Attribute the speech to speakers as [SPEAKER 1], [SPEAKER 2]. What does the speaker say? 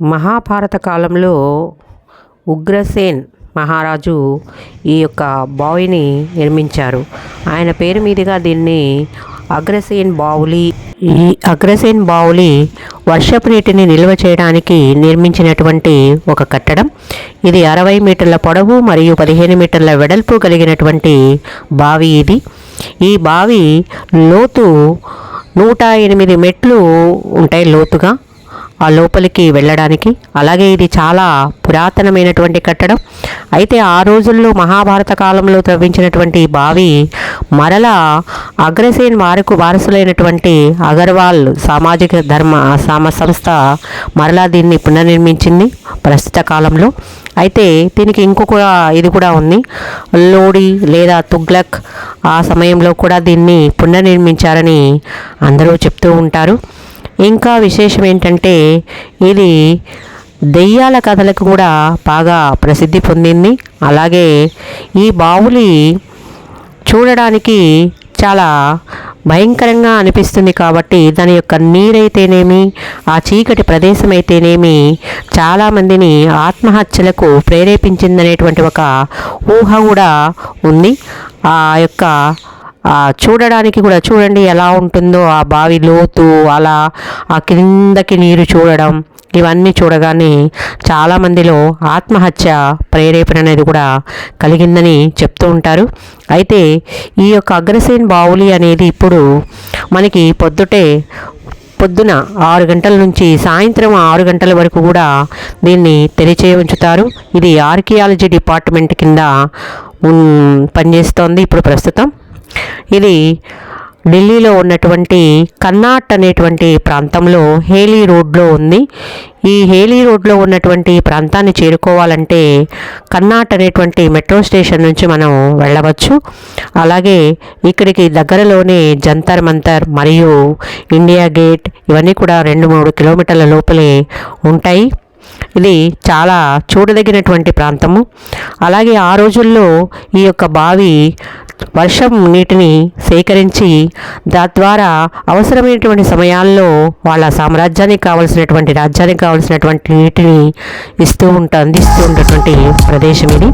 [SPEAKER 1] మహాభారత కాలంలో ఉగ్రసేన్ మహారాజు ఈ యొక్క బావిని నిర్మించారు. ఆయన పేరు మీదుగా దీన్ని అగ్రసేన్ బావులి ఈ అగ్రసేన్ బావులి వర్షపు నీటిని నిల్వ చేయడానికి నిర్మించినటువంటి ఒక కట్టడం. ఇది అరవై మీటర్ల పొడవు మరియు పదిహేను మీటర్ల వెడల్పు కలిగినటువంటి బావి ఇది. ఈ బావి లోతు నూట ఎనిమిది మెట్లు ఉంటాయి లోతుగా ఆ లోపలికి వెళ్ళడానికి. అలాగే ఇది చాలా పురాతనమైనటువంటి కట్టడం. అయితే ఆ రోజుల్లో మహాభారత కాలంలో త్రవ్వించినటువంటి బావి మరలా అగ్రసేన్ వారకు వారసులైనటువంటి అగర్వాల్ సామాజిక ధర్మ సామ సంస్థ మరలా దీన్ని పునర్నిర్మించింది ప్రస్తుత కాలంలో. అయితే దీనికి ఇంకొక ఇది కూడా ఉంది. లోడి లేదా తుగ్లక్ ఆ సమయంలో కూడా దీన్ని పునర్నిర్మించారని అందరూ చెప్తూ ఉంటారు. ఇంకా విశేషం ఏంటంటే ఇది దెయ్యాల కథలకు కూడా బాగా ప్రసిద్ధి పొందింది. అలాగే ఈ బావులి చూడడానికి చాలా భయంకరంగా అనిపిస్తుంది కాబట్టి దాని యొక్క నీరైతేనేమి ఆ చీకటి ప్రదేశం అయితేనేమి చాలామందిని ఆత్మహత్యలకు ప్రేరేపించిందనేటువంటి ఒక ఊహ కూడా ఉంది. ఆ యొక్క చూడడానికి కూడా చూడండి ఎలా ఉంటుందో ఆ బావి లోతు అలా ఆ క్రిందకి నీరు చూడడం ఇవన్నీ చూడగానే చాలామందిలో ఆత్మహత్య ప్రేరేపణ అనేది కూడా కలిగిందని చెప్తూ ఉంటారు. అయితే ఈ యొక్క అగ్రసేన్ బావులి అనేది ఇప్పుడు మనకి పొద్దుటే పొద్దున ఆరు గంటల నుంచి సాయంత్రం ఆరు గంటల వరకు కూడా దీన్ని తెరిచే ఉంచుతారు ఇది ఆర్కియాలజీ డిపార్ట్మెంట్ కింద పనిచేస్తోంది ఇప్పుడు ప్రస్తుతం. ఇది ఢిల్లీలో ఉన్నటువంటి కన్నాట్ అనేటువంటి ప్రాంతంలో హేలీ రోడ్లో ఉంది. ఈ హేలీ రోడ్లో ఉన్నటువంటి ప్రాంతాన్ని చేరుకోవాలంటే కన్నాట్ అనేటువంటి మెట్రో స్టేషన్ నుంచి మనం వెళ్ళవచ్చు. అలాగే ఇక్కడికి దగ్గరలోనే జంతర్ మంతర్ మరియు ఇండియా గేట్ ఇవన్నీ కూడా రెండు మూడు కిలోమీటర్ల లోపలే ఉంటాయి. ఇది చాలా చూడదగినటువంటి ప్రాంతము. అలాగే ఆ రోజుల్లో ఈ యొక్క బావి వర్షం నీటిని సేకరించి తద్వారా అవసరమైనటువంటి సమయాల్లో వాళ్ళ సామ్రాజ్యానికి కావలసినటువంటి రాజ్యానికి కావలసినటువంటి నీటిని ఇస్తూ ఉంటా అందిస్తూ ఉన్నటువంటి ప్రదేశం ఇది.